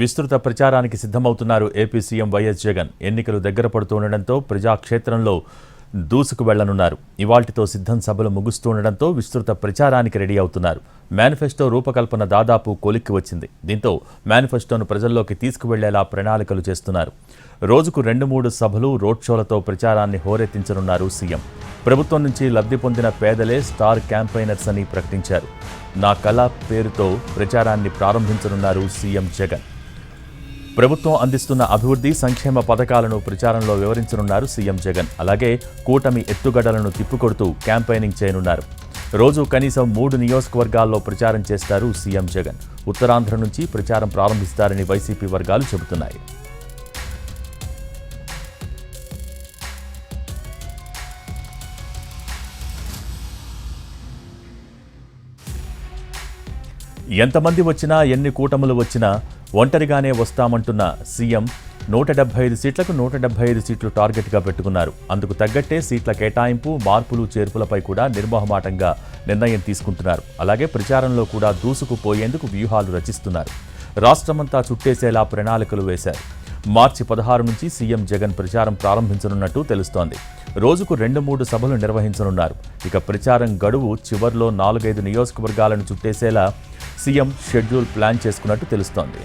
విస్తృత ప్రచారానికి సిద్ధమవుతున్నారు ఏపీ సీఎం వైఎస్ జగన్. ఎన్నికలు దగ్గర పడుతుండటంతో ప్రజాక్షేత్రంలో దూసుకు వెళ్ళనున్నారు. ఇవాల్టితో సిద్ధం సభలు ముగుస్తుండటంతో విస్తృత ప్రచారానికి రెడీ అవుతున్నారు. మేనిఫెస్టో రూపకల్పన దాదాపు కొలిక్కి వచ్చింది. దీంతో మేనిఫెస్టోను ప్రజల్లోకి తీసుకువెళ్ళేలా ప్రణాళికలు చేస్తున్నారు. రోజుకు రెండు మూడు సభలు రోడ్ షోలతో ప్రచారాన్ని హోరెత్తించనున్నారు సీఎం. ప్రభుత్వం నుంచి లబ్ధి పొందిన పేదలే స్టార్ క్యాంపైనర్స్ అని ప్రకటించారు. నా కళ పేరుతో ప్రచారాన్ని ప్రారంభించనున్నారు సీఎం జగన్. ప్రభుత్వం అందిస్తున్న అభివృద్ధి సంక్షేమ పథకాలను ప్రచారంలో వివరించనున్నారు సీఎం జగన్. అలాగే కూటమి ఎత్తుగడలను తిప్పికొడుతూ క్యాంపెయినింగ్ చేయనున్నారు. రోజు కనీసం మూడు నియోజకవర్గాల్లో ప్రచారం చేస్తారు సీఎం జగన్. ఉత్తరాంధ్ర నుంచి ప్రచారం ప్రారంభిస్తారని వైసీపీ వర్గాలు చెబుతున్నాయి. ఎంతమంది వచ్చినా ఎన్ని కూటములు వచ్చినా ఒంటరిగానే వస్తామంటున్న సీఎం నూట డెబ్బై ఐదు సీట్లకు నూట డెబ్బై ఐదు సీట్లు టార్గెట్గా పెట్టుకున్నారు. అందుకు తగ్గట్టే సీట్ల కేటాయింపు మార్పులు చేర్పులపై కూడా నిర్మోహమాటంగా నిర్ణయం తీసుకుంటున్నారు. అలాగే ప్రచారంలో కూడా దూసుకుపోయేందుకు వ్యూహాలు రచిస్తున్నారు. రాష్ట్రమంతా చుట్టేసేలా ప్రణాళికలు వేశారు. మార్చి పదహారు నుంచి సీఎం జగన్ ప్రచారం ప్రారంభించనున్నట్టు తెలుస్తోంది. రోజుకు రెండు మూడు సభలు నిర్వహించనున్నారు. ఇక ప్రచారం గడువు చివర్లో నాలుగైదు నియోజకవర్గాలను చుట్టేసేలా సీఎం షెడ్యూల్ ప్లాన్ చేసుకున్నట్టు తెలుస్తోంది.